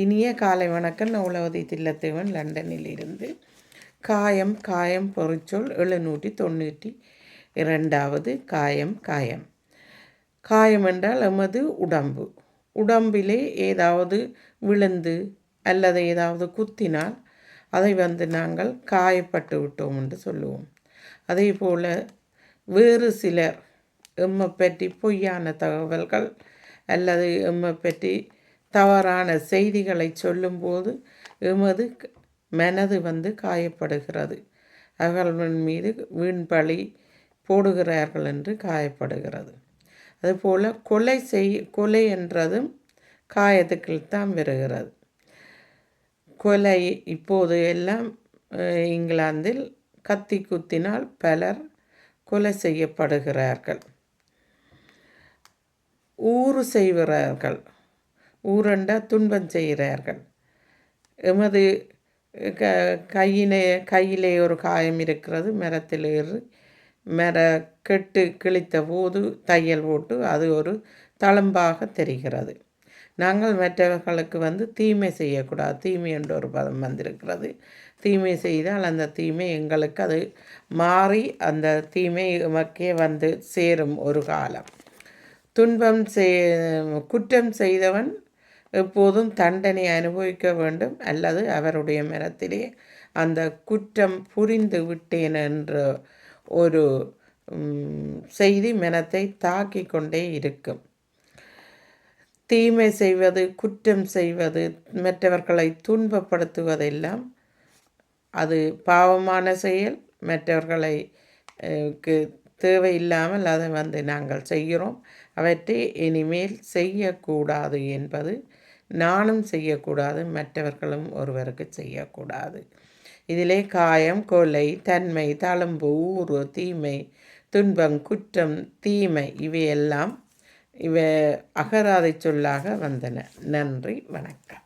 இனிய காலை வணக்கம். நூலவதி தில்லத்தேவன் லண்டனில் இருந்து காயம் காயம் பொறிச்சொல் எழுநூற்றி தொண்ணூற்றி இரண்டாவது காயம் காயம். காயம் என்றால் எமது உடம்பு. உடம்பிலே ஏதாவது விழுந்து அல்லது ஏதாவது குத்தினால் அதை வந்து நாங்கள் காயப்பட்டு விட்டோம் என்று சொல்லுவோம். அதே போல் வேறு சிலர் எம்மை பற்றி பொய்யான தகவல்கள் அல்லது எம்மை பற்றி தவறான செய்திகளை சொல்லும்போது எமது மனது வந்து காயப்படுகிறது. அவர்கள் மீது வீண்பழி போடுகிறார்கள் என்று காயப்படுகிறது. அதுபோல் கொலை செய் கொலை என்றதும் காயத்துக்குள் தான் வருகிறது. கொலை இப்போது எல்லாம் இங்கிலாந்தில் கத்தி குத்தினால் பலர் கொலை செய்யப்படுகிறார்கள். ஊறு செய்கிறார்கள். ஊரண்ட துன்பம் செய்கிறார்கள். எமது க கையிலே கையிலே ஒரு காயம் இருக்கிறது. மரத்தில் ஏறி மர கெட்டு கிழித்த போது தையல் போட்டு அது ஒரு தளம்பாக தெரிகிறது. நாங்கள் மற்றவர்களுக்கு வந்து தீமை செய்யக்கூடாது. தீமை என்ற ஒரு பதம் வந்திருக்கிறது. தீமை செய்தால் அந்த தீமை எங்களுக்கு அது மாறி அந்த தீமை எமக்கே வந்து சேரும் ஒரு காலம். துன்பம் செய் குற்றம் செய்தவன் எப்போதும் தண்டனை அனுபவிக்க வேண்டும். அல்லது அவருடைய மனத்திலே அந்த குற்றம் புரிந்து விட்டேன் என்ற ஒரு செய்தி மனத்தை தாக்கி கொண்டே இருக்கும். தீமை செய்வது குற்றம் செய்வது மற்றவர்களை துன்பப்படுத்துவதெல்லாம் அது பாவமான செயல். மற்றவர்களை தேவையில்லாமல் அதை வந்து நாங்கள் செய்கிறோம். அவற்றை இனிமேல் செய்யக்கூடாது என்பது நானும் செய்யக்கூடாது மற்றவர்களும் ஒருவருக்கு செய்யக்கூடாது. இதிலே காயம் கொலை தன்மை தழும்பு ஊறு தீமை துன்பம் குற்றம் தீமை இவையெல்லாம் இவை அகராதை சொல்லாக வந்தன. நன்றி வணக்கம்.